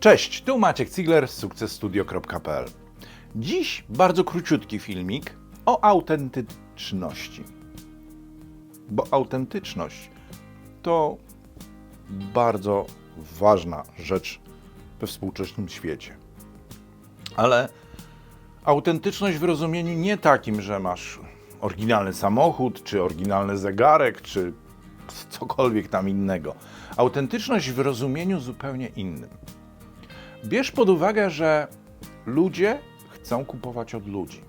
Cześć, tu Maciek Cigler z sukcesstudio.pl. Dziś bardzo króciutki filmik o autentyczności. Bo autentyczność to bardzo ważna rzecz we współczesnym świecie. Ale autentyczność w rozumieniu nie takim, że masz oryginalny samochód, czy oryginalny zegarek, czy cokolwiek tam innego. Autentyczność w rozumieniu zupełnie innym. Bierz pod uwagę, że ludzie chcą kupować od ludzi.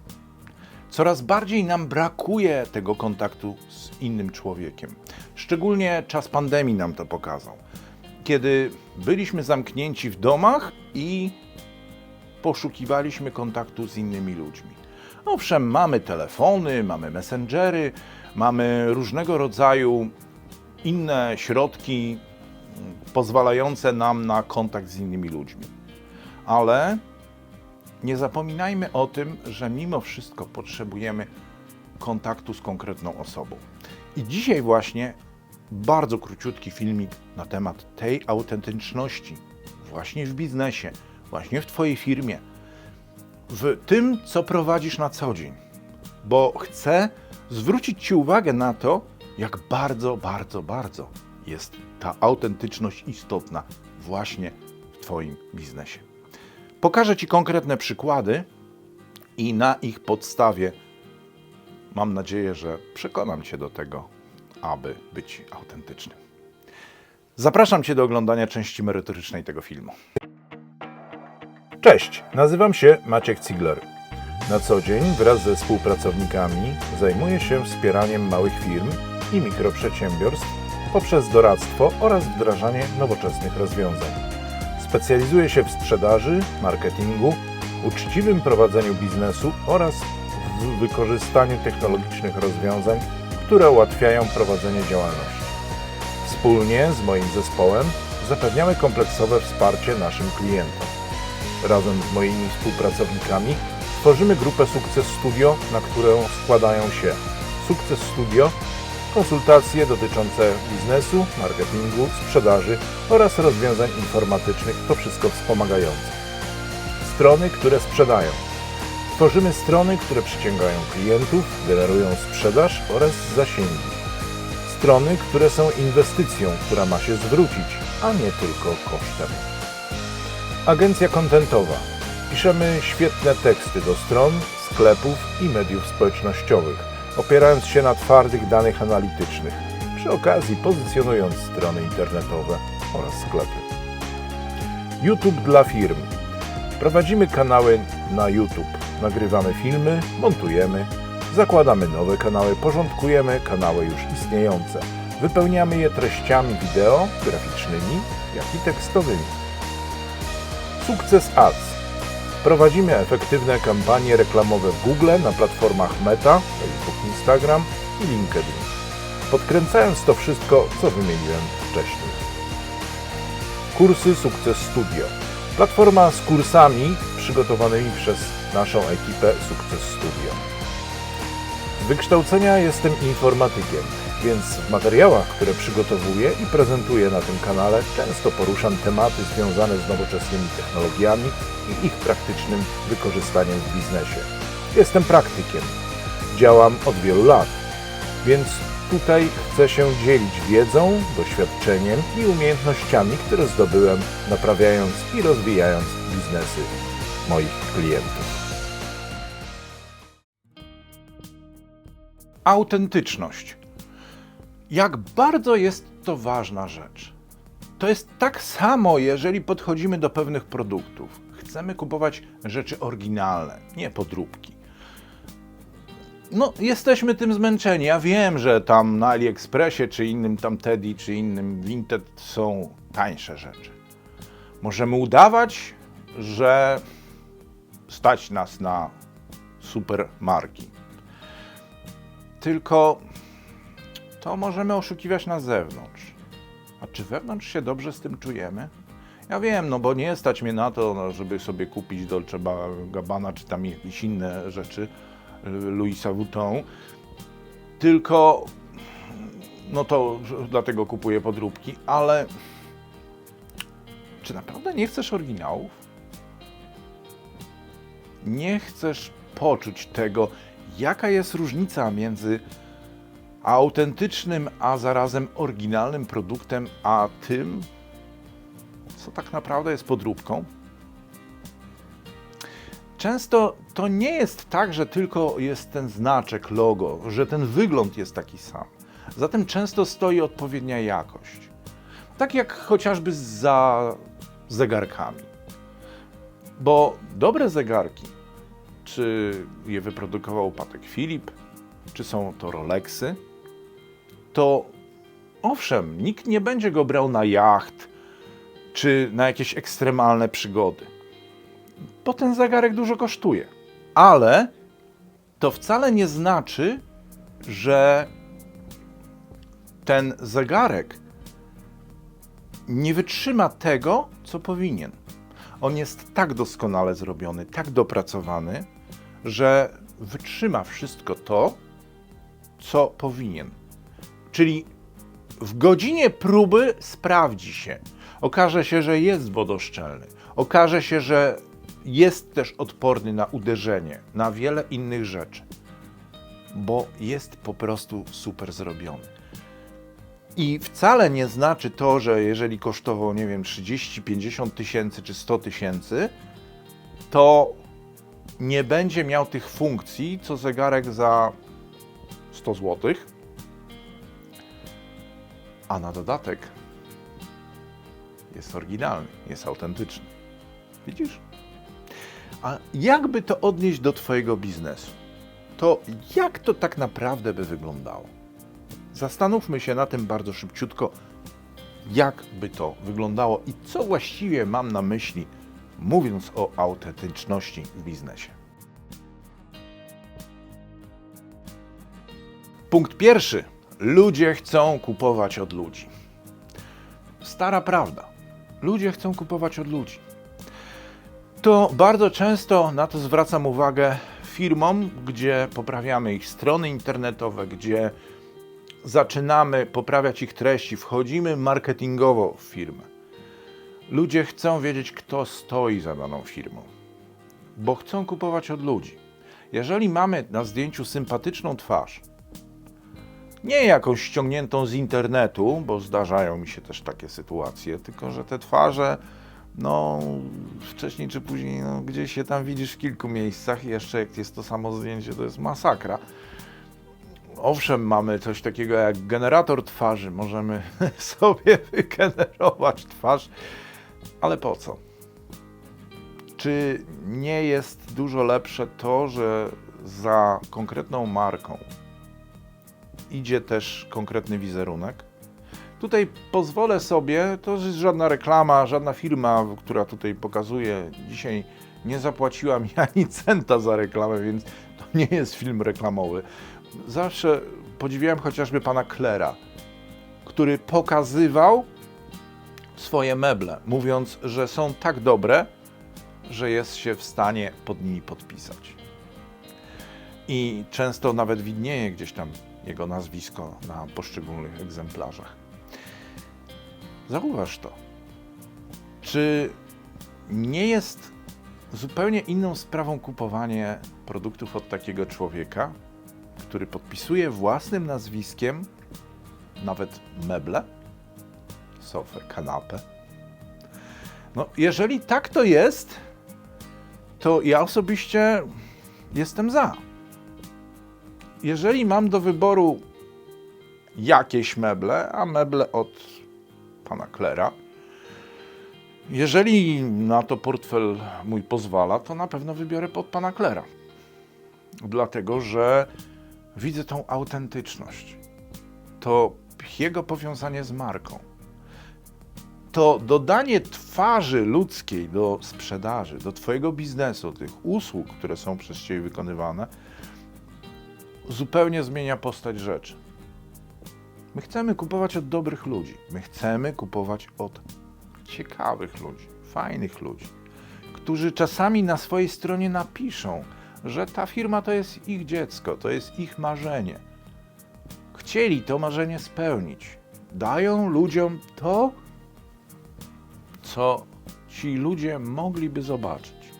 Coraz bardziej nam brakuje tego kontaktu z innym człowiekiem. Szczególnie czas pandemii nam to pokazał. Kiedy byliśmy zamknięci w domach i poszukiwaliśmy kontaktu z innymi ludźmi. Owszem, mamy telefony, mamy messengery, mamy różnego rodzaju inne środki pozwalające nam na kontakt z innymi ludźmi. Ale nie zapominajmy o tym, że mimo wszystko potrzebujemy kontaktu z konkretną osobą. I dzisiaj właśnie bardzo króciutki filmik na temat tej autentyczności właśnie w biznesie, właśnie w Twojej firmie, w tym, co prowadzisz na co dzień. Bo chcę zwrócić Ci uwagę na to, jak bardzo, bardzo, bardzo jest ta autentyczność istotna właśnie w Twoim biznesie. Pokażę Ci konkretne przykłady i na ich podstawie mam nadzieję, że przekonam Cię do tego, aby być autentycznym. Zapraszam Cię do oglądania części merytorycznej tego filmu. Cześć, nazywam się Maciek Cigler. Na co dzień wraz ze współpracownikami zajmuję się wspieraniem małych firm i mikroprzedsiębiorstw poprzez doradztwo oraz wdrażanie nowoczesnych rozwiązań. Specjalizuję się w sprzedaży, marketingu, uczciwym prowadzeniu biznesu oraz w wykorzystaniu technologicznych rozwiązań, które ułatwiają prowadzenie działalności. Wspólnie z moim zespołem zapewniamy kompleksowe wsparcie naszym klientom. Razem z moimi współpracownikami tworzymy grupę Sukces Studio, na którą składają się Sukces Studio, konsultacje dotyczące biznesu, marketingu, sprzedaży oraz rozwiązań informatycznych, to wszystko wspomagające. Strony, które sprzedają. Tworzymy strony, które przyciągają klientów, generują sprzedaż oraz zasięgi. Strony, które są inwestycją, która ma się zwrócić, a nie tylko kosztem. Agencja kontentowa. Piszemy świetne teksty do stron, sklepów i mediów społecznościowych, opierając się na twardych danych analitycznych, przy okazji pozycjonując strony internetowe oraz sklepy. YouTube dla firm. Prowadzimy kanały na YouTube, nagrywamy filmy, montujemy, zakładamy nowe kanały, porządkujemy kanały już istniejące, wypełniamy je treściami wideo, graficznymi, jak i tekstowymi. Sukces Ads. Prowadzimy efektywne kampanie reklamowe w Google na platformach Meta, Facebook, Instagram i LinkedIn. Podkręcając to wszystko, co wymieniłem wcześniej. Kursy Sukces Studio. Platforma z kursami przygotowanymi przez naszą ekipę Sukces Studio. Z wykształcenia jestem informatykiem, więc w materiałach, które przygotowuję i prezentuję na tym kanale, często poruszam tematy związane z nowoczesnymi technologiami i ich praktycznym wykorzystaniem w biznesie. Jestem praktykiem. Działam od wielu lat, więc tutaj chcę się dzielić wiedzą, doświadczeniem i umiejętnościami, które zdobyłem, naprawiając i rozwijając biznesy moich klientów. Autentyczność. Jak bardzo jest to ważna rzecz. To jest tak samo, jeżeli podchodzimy do pewnych produktów. Chcemy kupować rzeczy oryginalne, nie podróbki. No, jesteśmy tym zmęczeni. Ja wiem, że tam na AliExpressie, czy innym tam Teddy, czy innym Vinted są tańsze rzeczy. Możemy udawać, że stać nas na super marki. Tylko to możemy oszukiwać na zewnątrz. A czy wewnątrz się dobrze z tym czujemy? Ja wiem, no bo nie stać mnie na to, no, żeby sobie kupić Dolce Gabbana czy tam jakieś inne rzeczy y, Louisa Vuitton. Tylko no to dlatego kupuję podróbki, ale Czy naprawdę nie chcesz oryginałów? Nie chcesz poczuć tego, jaka jest różnica między autentycznym, a zarazem oryginalnym produktem, a tym, co tak naprawdę jest podróbką? Często to nie jest tak, że tylko jest ten znaczek, logo, że ten wygląd jest taki sam. Zatem często stoi odpowiednia jakość. Tak jak chociażby za zegarkami. Bo dobre zegarki, czy je wyprodukował Patek Philip, czy są to Rolexy, to owszem, nikt nie będzie go brał na jacht, czy na jakieś ekstremalne przygody bo ten zegarek dużo kosztuje. Ale to wcale nie znaczy, że ten zegarek nie wytrzyma tego, co powinien. On jest tak doskonale zrobiony, tak dopracowany, że wytrzyma wszystko to, co powinien. Czyli w godzinie próby sprawdzi się. Okaże się, że jest wodoszczelny. Okaże się, że jest też odporny na uderzenie, na wiele innych rzeczy, bo jest po prostu super zrobiony. I wcale nie znaczy to, że jeżeli kosztował, nie wiem, 30, 50 tysięcy czy 100 tysięcy, to nie będzie miał tych funkcji, co zegarek za 100 zł. A na dodatek jest oryginalny, jest autentyczny. Widzisz? A jakby to odnieść do Twojego biznesu? To jak to tak naprawdę by wyglądało? Zastanówmy się na tym bardzo szybciutko, jak by to wyglądało i co właściwie mam na myśli, mówiąc o autentyczności w biznesie. Punkt pierwszy. Ludzie chcą kupować od ludzi. Stara prawda. Ludzie chcą kupować od ludzi to bardzo często na to zwracam uwagę firmom, gdzie poprawiamy ich strony internetowe, gdzie zaczynamy poprawiać ich treści, wchodzimy marketingowo w firmę. Ludzie chcą wiedzieć, kto stoi za daną firmą, bo chcą kupować od ludzi. Jeżeli mamy na zdjęciu sympatyczną twarz, nie jakąś ściągniętą z internetu, bo zdarzają mi się też takie sytuacje, tylko że te twarze no wcześniej czy później no, gdzieś się tam widzisz w kilku miejscach i jeszcze jak jest to samo zdjęcie, to jest masakra. Owszem, mamy coś takiego jak generator twarzy, możemy sobie wygenerować twarz, ale po co? Czy nie jest dużo lepsze to, że za konkretną marką idzie też konkretny wizerunek? Tutaj pozwolę sobie, to jest żadna reklama, żadna firma, która tutaj pokazuje dzisiaj nie zapłaciła mi ani centa za reklamę, więc to nie jest film reklamowy. Zawsze podziwiałem chociażby pana Klera, który pokazywał swoje meble, mówiąc, że są tak dobre, że jest się w stanie pod nimi podpisać. I często nawet widnieje gdzieś tam jego nazwisko na poszczególnych egzemplarzach. Zauważ to. Czy nie jest zupełnie inną sprawą kupowanie produktów od takiego człowieka, który podpisuje własnym nazwiskiem nawet meble, sofę, kanapę? No, jeżeli tak to jest, to ja osobiście jestem za. Jeżeli mam do wyboru jakieś meble, a meble od pana Klera. Jeżeli na to portfel mój pozwala, to na pewno wybiorę pod pana Klera. Dlatego, że widzę tą autentyczność. To jego powiązanie z marką. To dodanie twarzy ludzkiej do sprzedaży, do Twojego biznesu, tych usług, które są przez Ciebie wykonywane, zupełnie zmienia postać rzeczy. My chcemy kupować od dobrych ludzi. My chcemy kupować od ciekawych ludzi, fajnych ludzi, którzy czasami na swojej stronie napiszą, że ta firma to jest ich dziecko, to jest ich marzenie. Chcieli to marzenie spełnić. Dają ludziom to, co ci ludzie mogliby zobaczyć.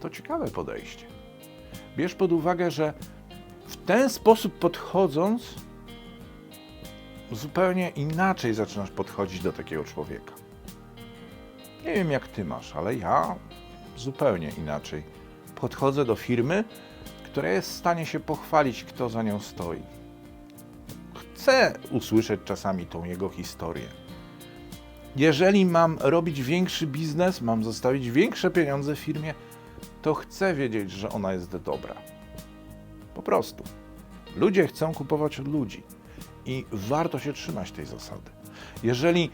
To ciekawe podejście. Bierz pod uwagę, że ten sposób podchodząc, zupełnie inaczej zaczynasz podchodzić do takiego człowieka. Nie wiem, jak ty masz, ale ja zupełnie inaczej podchodzę do firmy, która jest w stanie się pochwalić, kto za nią stoi. Chcę usłyszeć czasami tą jego historię. Jeżeli mam robić większy biznes, mam zostawić większe pieniądze w firmie, to chcę wiedzieć, że ona jest dobra. Po prostu. Ludzie chcą kupować od ludzi i warto się trzymać tej zasady. Jeżeli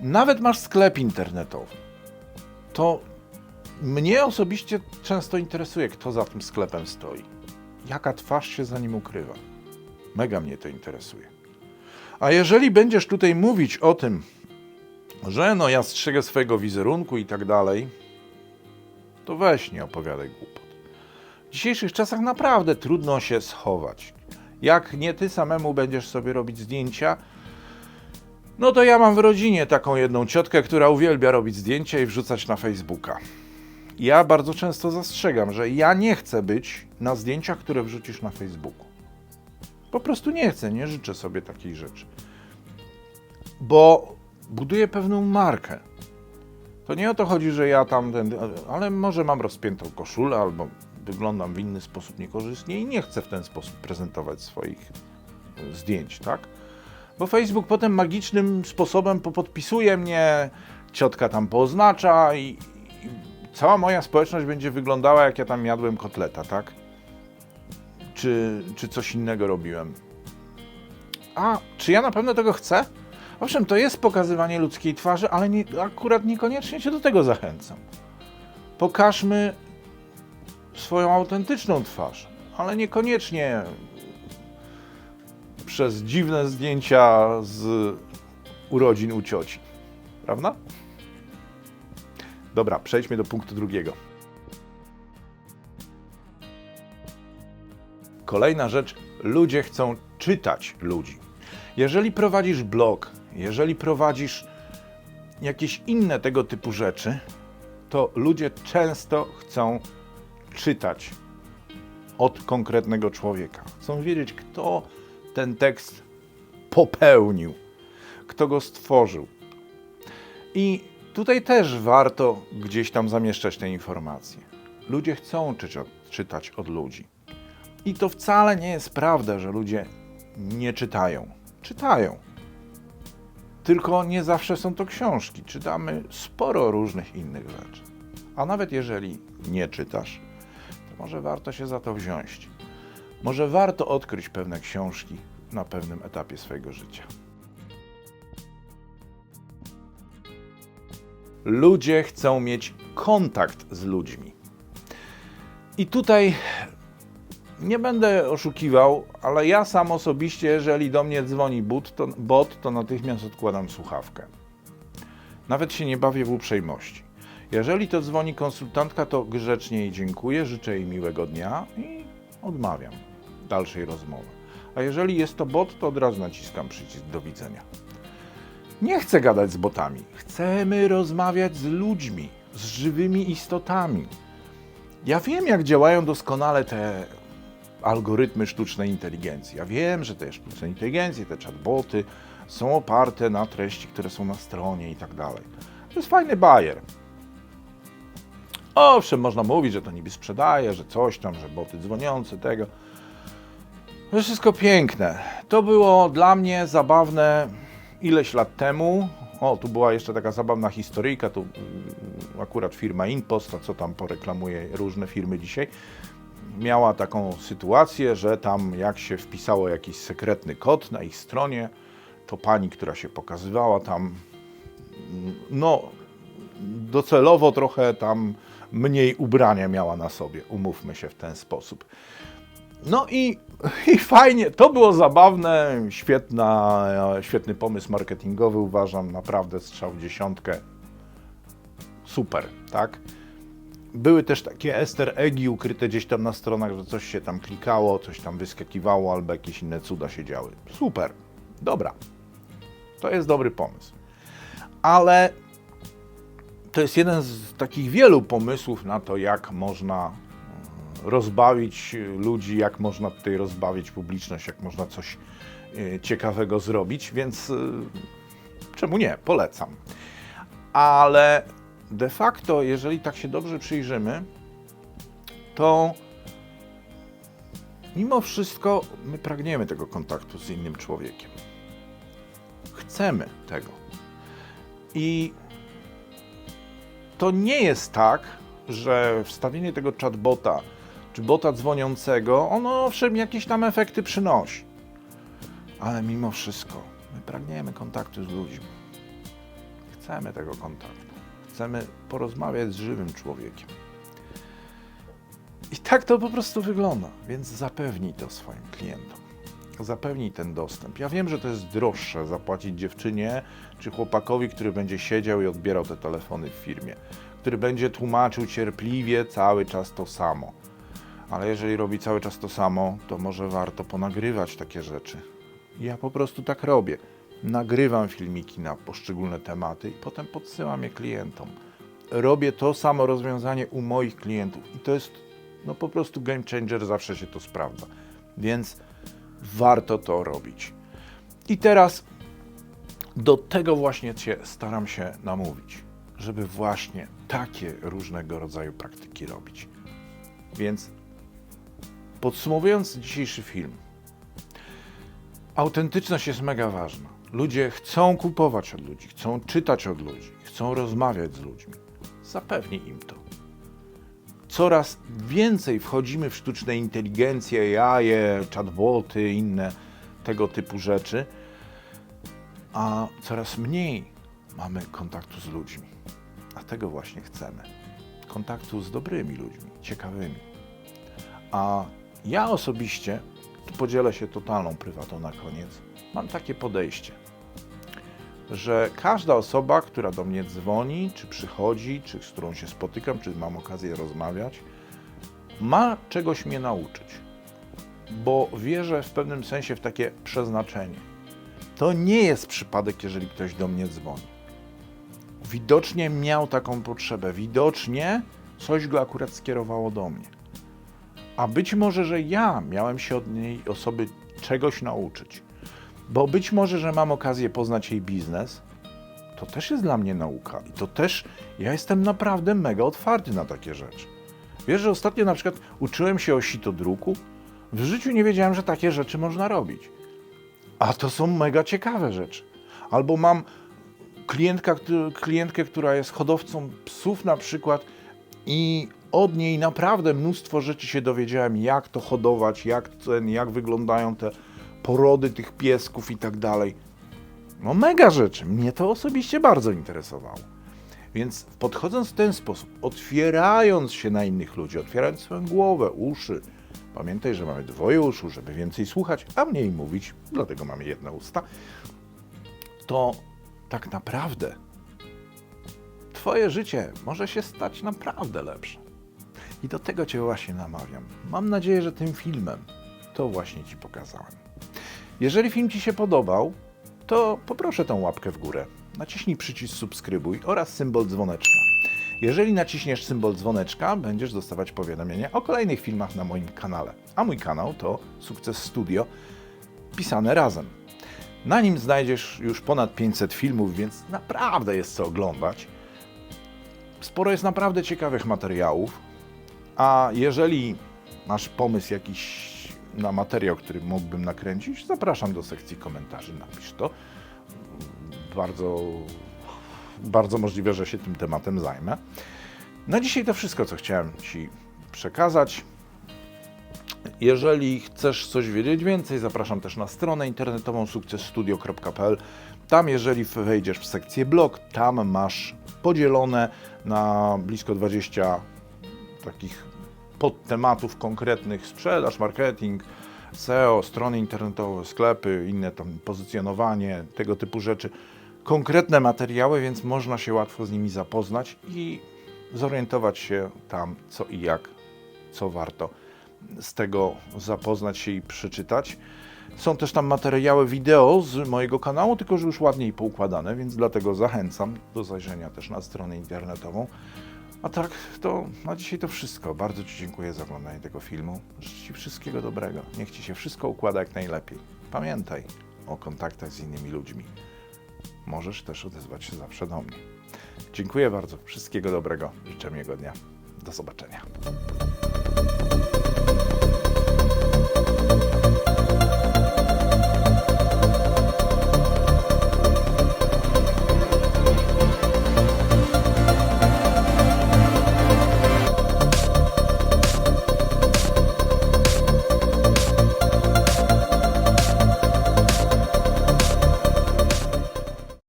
nawet masz sklep internetowy, to mnie osobiście często interesuje, kto za tym sklepem stoi. Jaka twarz się za nim ukrywa. Mega mnie to interesuje. A jeżeli będziesz tutaj mówić o tym, że no ja strzegę swojego wizerunku i tak dalej, to weź nie opowiadaj głupot. W dzisiejszych czasach naprawdę trudno się schować. Jak nie ty samemu będziesz sobie robić zdjęcia, no to ja mam w rodzinie taką jedną ciotkę, która uwielbia robić zdjęcia i wrzucać na Facebooka. Ja bardzo często zastrzegam, że ja nie chcę być na zdjęciach, które wrzucisz na Facebooku. Po prostu nie chcę, nie życzę sobie takiej rzeczy. Bo buduję pewną markę. To nie o to chodzi, że ja tam, ale może mam rozpiętą koszulę albo wyglądam w inny sposób niekorzystnie i nie chcę w ten sposób prezentować swoich e, zdjęć, tak? Bo Facebook potem magicznym sposobem popodpisuje mnie, ciotka tam poznacza i, i cała moja społeczność będzie wyglądała, jak ja tam jadłem kotleta, tak? Czy, czy coś innego robiłem. A czy ja na pewno tego chcę? Owszem, to jest pokazywanie ludzkiej twarzy, ale nie, akurat niekoniecznie cię do tego zachęcam. Pokażmy swoją autentyczną twarz, ale niekoniecznie przez dziwne zdjęcia z urodzin u cioci. Prawda? Dobra, przejdźmy do punktu drugiego. Kolejna rzecz, ludzie chcą czytać ludzi. Jeżeli prowadzisz blog, jeżeli prowadzisz jakieś inne tego typu rzeczy, to ludzie często chcą czytać od konkretnego człowieka. Chcą wiedzieć, kto ten tekst popełnił, kto go stworzył. I tutaj też warto gdzieś tam zamieszczać te informacje. Ludzie chcą czytać od ludzi. I to wcale nie jest prawda, że ludzie nie czytają. Czytają. Tylko nie zawsze są to książki. Czytamy sporo różnych innych rzeczy. A nawet jeżeli nie czytasz, może warto się za to wziąć. Może warto odkryć pewne książki na pewnym etapie swojego życia. Ludzie chcą mieć kontakt z ludźmi. I tutaj nie będę oszukiwał, ale ja sam osobiście, jeżeli do mnie dzwoni bot, to, bot, to natychmiast odkładam słuchawkę. Nawet się nie bawię w uprzejmości. Jeżeli to dzwoni konsultantka, to grzecznie jej dziękuję, życzę jej miłego dnia i odmawiam dalszej rozmowy. A jeżeli jest to bot, to od razu naciskam przycisk do widzenia. Nie chcę gadać z botami. Chcemy rozmawiać z ludźmi, z żywymi istotami. Ja wiem, jak działają doskonale te algorytmy sztucznej inteligencji. Ja wiem, że te sztuczne inteligencje, te chatboty są oparte na treści, które są na stronie i tak dalej. To jest fajny bajer. Owszem, można mówić, że to niby sprzedaje, że coś tam, że boty dzwoniące, tego. To wszystko piękne. To było dla mnie zabawne ileś lat temu. O, tu była jeszcze taka zabawna historyjka, tu mm, akurat firma Inpost, a co tam poreklamuje różne firmy dzisiaj, miała taką sytuację, że tam jak się wpisało jakiś sekretny kod na ich stronie, to pani, która się pokazywała tam, no docelowo trochę tam mniej ubrania miała na sobie, umówmy się w ten sposób. No i, i fajnie, to było zabawne, świetna, świetny pomysł marketingowy, uważam, naprawdę strzał dziesiątkę. Super, tak? Były też takie easter eggi ukryte gdzieś tam na stronach, że coś się tam klikało, coś tam wyskakiwało, albo jakieś inne cuda się działy. Super, dobra. To jest dobry pomysł. Ale to jest jeden z takich wielu pomysłów na to, jak można mm, rozbawić ludzi, jak można tutaj rozbawić publiczność, jak można coś y, ciekawego zrobić, więc czemu nie? Polecam. Ale de facto, jeżeli tak się dobrze przyjrzymy, to mimo wszystko my pragniemy tego kontaktu z innym człowiekiem. Chcemy tego. I to nie jest tak, że wstawienie tego chatbota czy bota dzwoniącego, ono owszem jakieś tam efekty przynosi. Ale mimo wszystko my pragniemy kontaktu z ludźmi. Chcemy tego kontaktu. Chcemy porozmawiać z żywym człowiekiem. I tak to po prostu wygląda, więc zapewnij to swoim klientom. Zapewnij ten dostęp. Ja wiem, że to jest droższe zapłacić dziewczynie czy chłopakowi, który będzie siedział i odbierał te telefony w firmie, który będzie tłumaczył cierpliwie cały czas to samo. Ale jeżeli robi cały czas to samo, to może warto ponagrywać takie rzeczy. Ja po prostu tak robię. Nagrywam filmiki na poszczególne tematy i potem podsyłam je klientom. Robię to samo rozwiązanie u moich klientów i to jest no po prostu game changer, zawsze się to sprawdza. Więc warto to robić. I teraz do tego właśnie Cię staram się namówić, żeby właśnie takie różnego rodzaju praktyki robić. Więc podsumowując dzisiejszy film, autentyczność jest mega ważna. Ludzie chcą kupować od ludzi, chcą czytać od ludzi, chcą rozmawiać z ludźmi. Zapewnij im to. Coraz więcej wchodzimy w sztuczne inteligencje, jaje, chatboty, inne tego typu rzeczy, a coraz mniej mamy kontaktu z ludźmi. A tego właśnie chcemy. Kontaktu z dobrymi ludźmi, ciekawymi. A ja osobiście, tu podzielę się totalną prywatą na koniec, mam takie podejście, że każda osoba, która do mnie dzwoni, czy przychodzi, czy z którą się spotykam, czy mam okazję rozmawiać, ma czegoś mnie nauczyć. Bo wierzę w pewnym sensie w takie przeznaczenie. To nie jest przypadek, jeżeli ktoś do mnie dzwoni. Widocznie miał taką potrzebę, widocznie coś go akurat skierowało do mnie. A być może, że ja miałem się od niej osoby czegoś nauczyć. Bo być może, że mam okazję poznać jej biznes, to też jest dla mnie nauka. I to też ja jestem naprawdę mega otwarty na takie rzeczy. Wiesz, że ostatnio na przykład uczyłem się o sitodruku. W życiu nie wiedziałem, że takie rzeczy można robić. A to są mega ciekawe rzeczy. Albo mam klientka, klientkę, która jest hodowcą psów na przykład i od niej naprawdę mnóstwo rzeczy się dowiedziałem, jak to hodować, jak, ten, jak wyglądają te porody tych piesków i tak dalej. No mega rzeczy. Mnie to osobiście bardzo interesowało. Więc podchodząc w ten sposób, otwierając się na innych ludzi, otwierając swoją głowę, uszy, pamiętaj, że mamy dwoje uszu, żeby więcej słuchać, a mniej mówić, dlatego mamy jedne usta, to tak naprawdę Twoje życie może się stać naprawdę lepsze. I do tego Cię właśnie namawiam. Mam nadzieję, że tym filmem to właśnie Ci pokazałem. Jeżeli film Ci się podobał, to poproszę tą łapkę w górę. Naciśnij przycisk subskrybuj oraz symbol dzwoneczka. Jeżeli naciśniesz symbol dzwoneczka, będziesz dostawać powiadomienia o kolejnych filmach na moim kanale. A mój kanał to Sukces Studio, pisane razem. Na nim znajdziesz już ponad 500 filmów, więc naprawdę jest co oglądać. Sporo jest naprawdę ciekawych materiałów. A jeżeli masz pomysł jakiś na materiał, który mógłbym nakręcić, zapraszam do sekcji komentarzy, napisz to. Bardzo, bardzo możliwe, że się tym tematem zajmę. Na dzisiaj to wszystko, co chciałem Ci przekazać. Jeżeli chcesz coś wiedzieć więcej, zapraszam też na stronę internetową sukcesstudio.pl. Tam, jeżeli wejdziesz w sekcję blog, tam masz podzielone na blisko 20 takich podtematów konkretnych sprzedaż, marketing, SEO, strony internetowe, sklepy, inne tam pozycjonowanie, tego typu rzeczy. Konkretne materiały, więc można się łatwo z nimi zapoznać i zorientować się tam, co i jak, co warto z tego zapoznać się i przeczytać. Są też tam materiały wideo z mojego kanału, tylko że już ładniej poukładane, więc dlatego zachęcam do zajrzenia też na stronę internetową. A tak, to na dzisiaj to wszystko. Bardzo Ci dziękuję za oglądanie tego filmu. Życzę Ci wszystkiego dobrego. Niech Ci się wszystko układa jak najlepiej. Pamiętaj o kontaktach z innymi ludźmi. Możesz też odezwać się zawsze do mnie. Dziękuję bardzo. Wszystkiego dobrego. Życzę miłego dnia. Do zobaczenia.